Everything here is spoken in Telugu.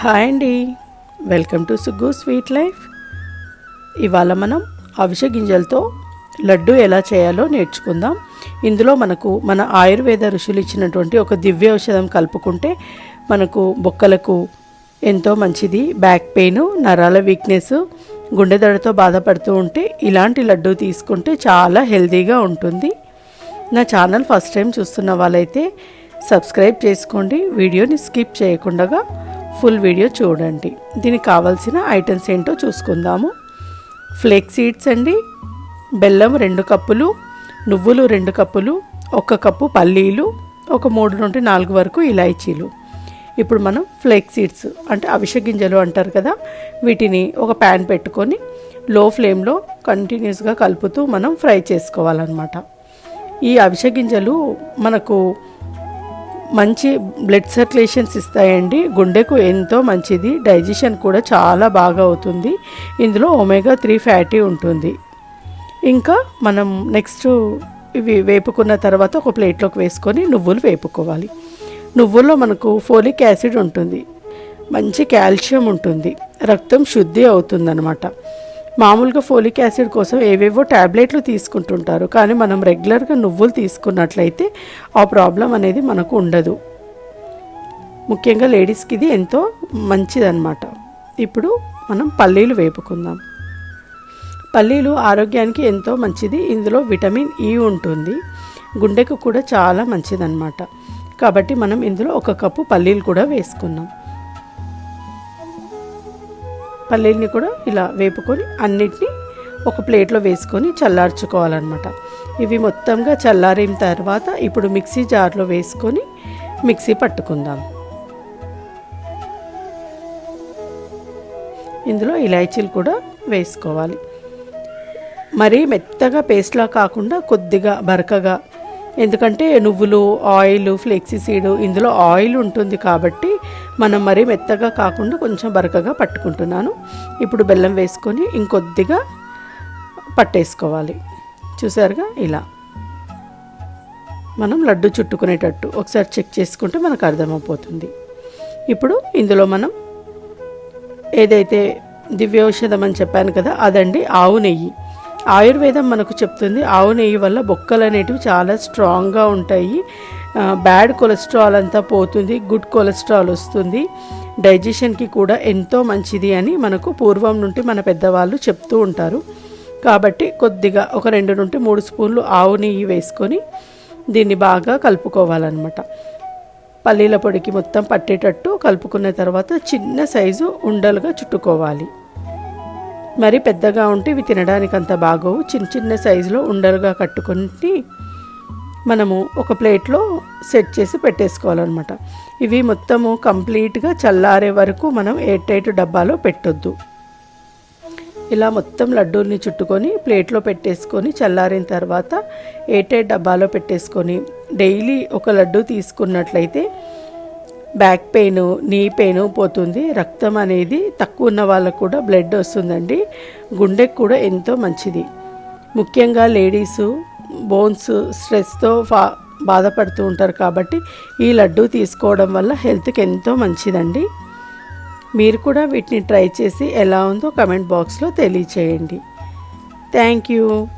హాయ్ అండి. Welcome to Suggu sweet life ఇవాళ మనం అవిష గింజలతో లడ్డు ఎలా చేయాలో నేర్చుకుందాం. ఇందులో మనకు మన ఆయుర్వేద ఋషులు ఇచ్చినటువంటి ఒక దివ్య ఔషధం కలుపుకుంటే మనకు బొక్కలకు ఎంతో మంచిది. బ్యాక్ పెయిన్ నరాల వీక్నెస్ గుండెదడతో బాధపడుతూ ఉంటే ఇలాంటి లడ్డు తీసుకుంటే చాలా హెల్తీగా ఉంటుంది. నా ఛానల్ ఫస్ట్ టైం చూస్తున్న వాళ్ళైతే సబ్స్క్రైబ్ చేసుకోండి. వీడియోని స్కిప్ చేయకుండా ఫుల్ వీడియో చూడండి. దీనికి కావాల్సిన ఐటమ్స్ ఏంటో చూసుకుందాము. ఫ్లేక్ సీడ్స్ అండి బెల్లం రెండు కప్పులు నువ్వులు రెండు కప్పులు ఒక కప్పు పల్లీలు ఒక మూడు నుండి నాలుగు వరకు ఇలాయచీలు ఇప్పుడు మనం ఫ్లేక్ సీడ్స్ అంటే అవిసె గింజలు అంటారు కదా వీటిని ఒక ప్యాన్ పెట్టుకొని లో ఫ్లేమ్లో కంటిన్యూస్గా కలుపుతూ మనం ఫ్రై చేసుకోవాలన్నమాట. ఈ అవిసె గింజలు మనకు మంచి బ్లడ్ సర్క్యులేషన్స్ ఇస్తాయండి. గుండెకు ఎంతో మంచిది. డైజెషన్ కూడా చాలా బాగా అవుతుంది. ఇందులో ఒమేగా త్రీ ఫ్యాటీ ఉంటుంది. ఇంకా మనం నెక్స్ట్ ఇవి వేపుకున్న తర్వాత ఒక ప్లేట్లోకి వేసుకొని నువ్వులు వేపుకోవాలి. నువ్వుల్లో మనకు ఫోలిక్ యాసిడ్ ఉంటుంది. మంచి కాల్షియం ఉంటుంది. రక్తం శుద్ధి అవుతుందన్నమాట. మామూలుగా ఫోలిక్ యాసిడ్ కోసం ఏవేవో ట్యాబ్లెట్లు తీసుకుంటుంటారు. కానీ మనం రెగ్యులర్గా నువ్వులు తీసుకున్నట్లయితే ఆ ప్రాబ్లం అనేది మనకు ఉండదు. ముఖ్యంగా లేడీస్కి ఇది ఎంతో మంచిదన్నమాట. ఇప్పుడు మనం పల్లీలు వేపుకుందాం. పల్లీలు ఆరోగ్యానికి ఎంతో మంచిది. ఇందులో విటమిన్ ఈ ఉంటుంది. గుండెకు కూడా చాలా మంచిదన్నమాట. కాబట్టి మనం ఇందులో ఒక కప్పు పల్లీలు కూడా వేసుకున్నాం పల్లీల్ని కూడా ఇలా వేపుకొని అన్నిటినీ ఒక ప్లేట్లో వేసుకొని చల్లార్చుకోవాలన్నమాట. ఇవి మొత్తంగా చల్లారిన తర్వాత ఇప్పుడు మిక్సీ జార్లో వేసుకొని మిక్సీ పట్టుకుందాం. ఇందులో ఇలాచీలు కూడా వేసుకోవాలి. మరీ మెత్తగా పేస్ట్లా కాకుండా కొద్దిగా బరకగా ఎందుకంటే నువ్వులు ఆయిల్ ఫ్లెక్సీ సీడ్ ఇందులో ఆయిల్ ఉంటుంది కాబట్టి మనం మరీ మెత్తగా కాకుండా కొంచెం బరకగా పట్టుకుంటున్నాను. ఇప్పుడు బెల్లం వేసుకొని ఇంకొద్దిగా పట్టేసుకోవాలి. చూసారుగా? ఇలా. మనం లడ్డు చుట్టుకునేటట్టు ఒకసారి చెక్ చేసుకుంటే మనకు అర్థమైపోతుంది ఇప్పుడు ఇందులో మనం ఏదైతే దివ్యౌషధం అని చెప్పాను కదా అదండి ఆవు నెయ్యి. ఆయుర్వేదం మనకు చెప్తుంది ఆవు నెయ్యి వల్ల బొక్కలు అనేటివి చాలా స్ట్రాంగ్గా ఉంటాయి. బ్యాడ్ కొలెస్ట్రాల్ అంతా పోతుంది గుడ్ కొలెస్ట్రాల్ వస్తుంది. డైజెషన్కి కూడా ఎంతో మంచిది అని మనకు పూర్వం నుండి మన పెద్దవాళ్ళు చెప్తూ ఉంటారు. కాబట్టి కొద్దిగా ఒక రెండు నుండి మూడు స్పూన్లు ఆవు నెయ్యి వేసుకొని దీన్ని బాగా కలుపుకోవాలన్నమాట. పల్లీల పొడికి మొత్తం పట్టేటట్టు కలుపుకున్న తర్వాత చిన్న సైజు ఉండలుగా చుట్టుకోవాలి. మరి పెద్దగా ఉంటే ఇవి తినడానికి అంత బాగోవు. చిన్న చిన్న సైజులో ఉండలుగా కట్టుకొని మనము ఒక ప్లేట్లో సెట్ చేసి పెట్టేసుకోవాలన్నమాట. ఇవి మొత్తము కంప్లీట్గా చల్లారే వరకు మనం ఎయిర్ టైట్ డబ్బాలో పెట్టొద్దు. ఇలా మొత్తం లడ్డూల్ని చుట్టుకొని ప్లేట్లో పెట్టేసుకొని చల్లారిన తర్వాత ఎయిర్ టైట్ డబ్బాలో పెట్టేసుకొని డైలీ ఒక లడ్డు తీసుకున్నట్లయితే బ్యాక్ పెయిన్ నీ పెయిన్ పోతుంది. రక్తం అనేది తక్కువ ఉన్న వాళ్ళకు కూడా బ్లడ్ వస్తుందండి. గుండెకు కూడా ఎంతో మంచిది. ముఖ్యంగా లేడీసు బోన్స్ స్ట్రెస్తో ఫా బాధపడుతూ ఉంటారు కాబట్టి ఈ లడ్డు తీసుకోవడం వల్ల హెల్త్కి ఎంతో మంచిదండి. మీరు కూడా వీటిని ట్రై చేసి ఎలా ఉందో కమెంట్ బాక్స్లో తెలియచేయండి. Thank you.